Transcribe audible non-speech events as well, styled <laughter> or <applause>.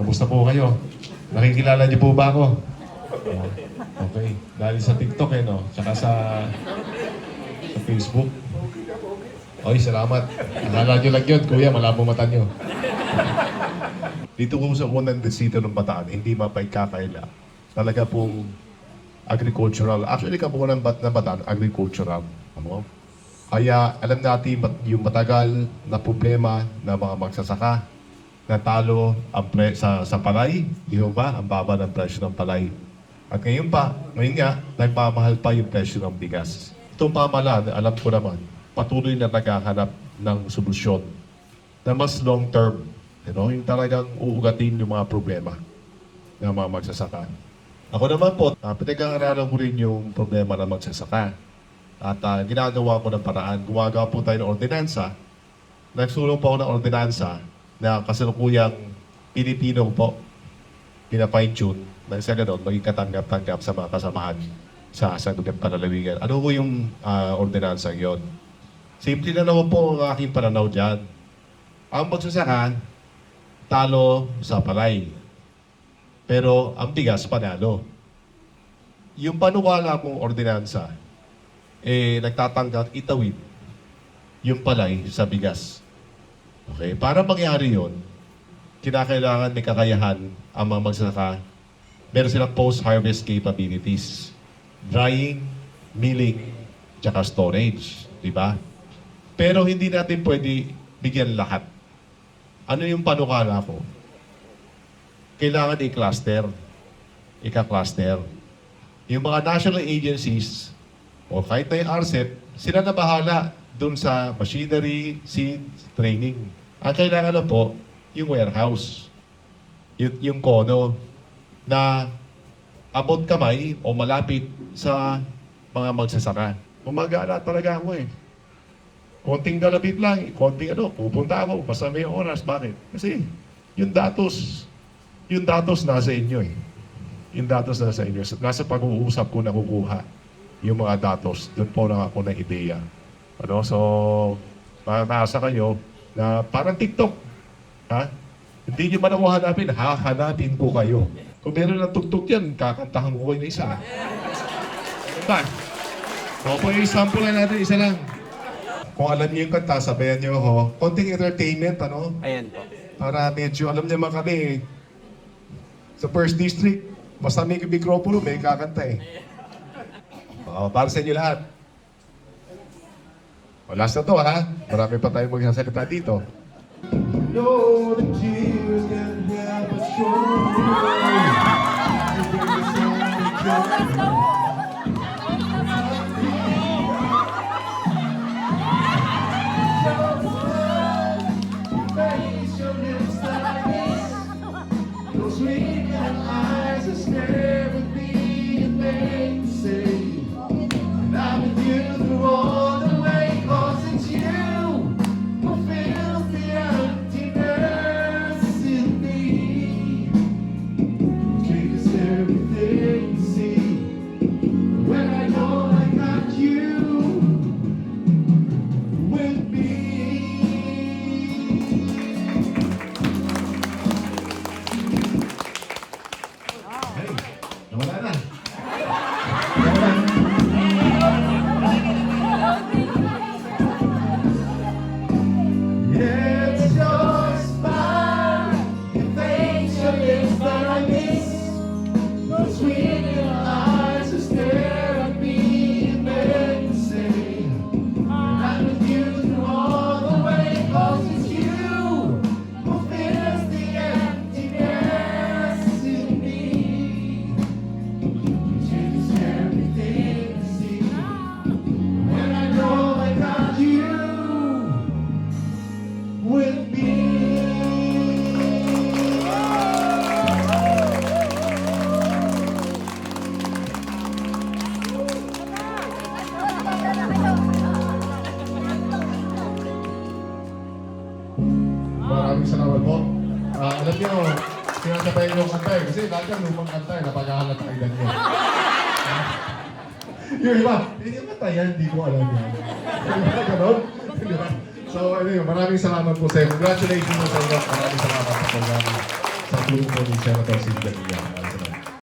Kamusta po kayo? Nakikilala niyo po ba ako? Okay. Dahil sa TikTok eh, no? Tsaka sa, sa Facebook. Oy, salamat. Akala niyo lang yun, kuya. Malabo mata niyo. Dito po sa unang desito ng Bataan, hindi mapagkakaila. Talaga pong agricultural. Actually, kabuuan ng Bat na Bataan, agricultural. Ano? Kaya alam natin yung matagal na problema ng mga magsasaka natalo ang pre sa, sa palay, di ba? Ang baba ng presyo ng palay. At ngayon pa, ngayon nga, nagmamahal pa yung presyo ng bigas. Itong pamahalaan, alam ko naman, patuloy na naghahanap ng solusyon na mas long term. You know, yung talagang uugatin yung mga problema ng mga magsasaka. Ako naman po, uh, pinag-aaralan ko rin yung problema ng magsasaka. At ah, ginagawa ko ng paraan. Gumagawa po tayo ng ordinansa. Nagsulong po ako ng ordinansa na kasalukuyang Pilipino po pina-fine tune na sa ganun, maging katanggap-tanggap sa mga kasamahan sa sandugan panalawigan. Ano po yung ah, ordinansa yon? Simple na naman po ang aking pananaw dyan. Ang magsasaka, talo sa palay. Pero ang bigas, panalo. Yung panukala kong ordinansa, eh, nagtatanggap itawid yung palay sa bigas. Okay? Para mangyari yon, kinakailangan may kakayahan ang mga magsasaka. Meron silang post-harvest capabilities. Drying, milling, tsaka storage. Di ba? Pero hindi natin pwede bigyan lahat. Ano yung panukala ko? Kailangan i-cluster. Ika-cluster. Yung mga national agencies, o kahit na yung RCEP, sila na bahala dun sa machinery, seeds, training. Ang kailangan na po, yung warehouse. Yung, yung kono na abot kamay o malapit sa mga magsasaka. Umagala talaga ako eh. Konting galabit lang, konting ano, pupunta ako, basta may oras. Bakit? Kasi yung datos, yung datos nasa inyo eh. Yung datos nasa inyo. Nasa pag-uusap ko nakukuha yung mga datos. Doon po lang ako na ideya. Ano? So, nasa kayo na parang TikTok. Ha? Hindi nyo man ako hanapin, hahanapin ko kayo. Kung meron ng tugtog yan, kakantahan ko kayo na isa. Ano ba? O po yung sample na natin, isa lang. Kung alam niyo yung kanta, sabayan niyo ako. Konting entertainment, ano? Ayan po. Para medyo, alam niyo mga kami, sa first district, basta may mikropono, may kakanta eh. Oo, para sa inyo lahat. O, last na to ha. Marami pa tayong magsasalita dito. No, the Ah, alam niyo, sinasabayan yung kanta eh. Kasi lahat yung lumang kanta eh, napaghahalat ang edad niyo. <laughs> yung iba, hindi ba tayo, hindi ko alam yan. Di ba ganon? Di ba? So, anyway, maraming salamat po sa inyo. Congratulations po sa inyo. Maraming salamat sa sa tulong po ni Senator Silvia Villar.